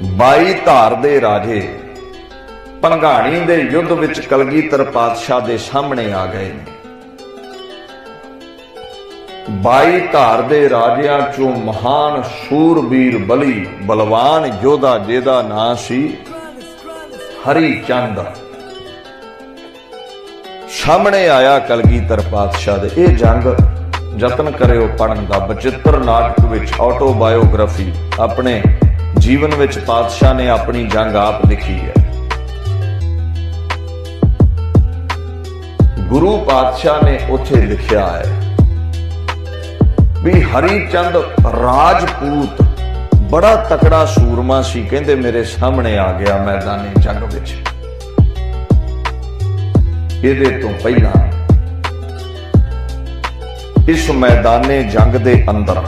ਬਾਈ ਧਾਰ ਦੇ ਰਾਜੇ ਪੰਘਾਣੀ ਦੇ ਯੁੱਧ ਵਿੱਚ ਕਲਗੀਧਰ ਪਾਤਸ਼ਾਹ ਦੇ ਸਾਹਮਣੇ ਆ ਗਏ ਨੇ। ਬਾਈ ਧਾਰ ਦੇ ਰਾਜਿਆਂ ਚੋਂ ਮਹਾਨ ਸ਼ੂਰਬੀਰ ਬਲੀ ਬਲਵਾਨ ਯੋਧਾ ਜਿਹਦਾ ਨਾਂ ਸੀ ਹਰੀ ਚੰਦ। ਸਾਹਮਣੇ ਆਇਆ ਕਲਗੀਧਰ ਪਾਤਸ਼ਾਹ ਦੇ। ਇਹ ਜੰਗ ਯਤਨ ਕਰਿਓ ਪੜਨ ਦਾ, ਬਚਿੱਤਰ ਨਾਟਕ ਵਿੱਚ ਆਟੋਬਾਇਓਗ੍ਰਾਫੀ ਆਪਣੇ ਜੀਵਨ ਵਿੱਚ ਪਾਤਸ਼ਾਹ ਨੇ ਆਪਣੀ ਜੰਗ ਆਪ ਲਿਖੀ ਹੈ। ਗੁਰੂ ਪਾਤਸ਼ਾਹ ਨੇ ਉੱਥੇ ਲਿਖਿਆ ਹੈ ਵੀ ਹਰੀ ਚੰਦ ਰਾਜਪੂਤ ਬੜਾ ਤਕੜਾ ਸੂਰਮਾ ਸੀ। ਕਹਿੰਦੇ ਮੇਰੇ ਸਾਹਮਣੇ ਆ ਗਿਆ ਮੈਦਾਨੇ ਜੰਗ ਵਿੱਚ। ਇਹਦੇ ਤੋਂ ਪਹਿਲਾਂ ਇਸ ਮੈਦਾਨੇ ਜੰਗ ਦੇ ਅੰਦਰ